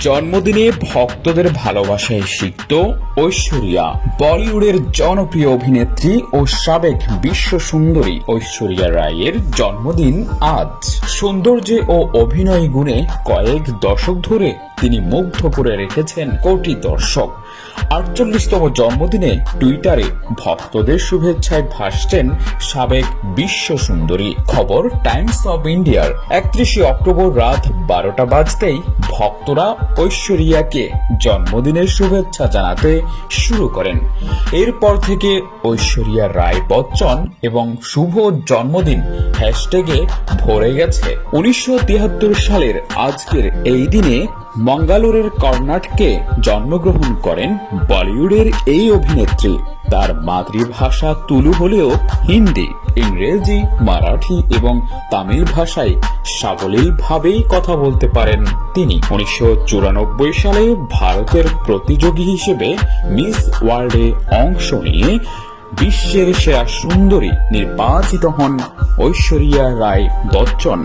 জন্মদিনে ভক্তদের ভালোবাসায় সিক্ত ঐশ্বরিয়া। বলিউডের জনপ্রিয় অভিনেত্রী ও সাবেক বিশ্ব সুন্দরী ঐশ্বরিয়া রায়ের জন্মদিন আজ। সৌন্দর্যে ও অভিনয় গুণে কয়েক দশক ধরে তিনি মুগ্ধ করে রেখেছেন কোটি দর্শক। আটচল্লিশতম জন্মদিনে টুইটারে ভক্তদের শুভেচ্ছায় ভাসছেন সাবেক বিশ্ব সুন্দরী খবর টাইমস অব ইন্ডিয়ার। একত্রিশে অক্টোবর রাত বারোটা বাজতেই ভক্তরা ঐশ্বরিয়াকে জন্মদিনের শুভেচ্ছা জানাতে শুরু করেন। এরপর থেকে ঐশ্বরিয়া রায় বচ্চন এবং শুভ জন্মদিন হ্যাশট্যাগে ভরে গেছে। উনিশশো সালের আজকের এই দিনে মঙ্গালোরের কর্ণাটকে জন্মগ্রহণ করেন বলিউডের এই অভিনেত্রী। তার মাতৃভাষা তুলু হলেও হিন্দি, ইংরেজি, মারাঠি এবং তামিল ভাষায় সাবলীলভাবেই কথা বলতে পারেন তিনি। উনিশশো চুরানব্বই সালে ভারতের প্রতিযোগী হিসেবে মিস ওয়ার্ল্ডে অংশ নিয়ে বিশ্বের সেরা সুন্দরী নির্বাচিত হন ঐশ্বরিয়া রায় বচ্চন।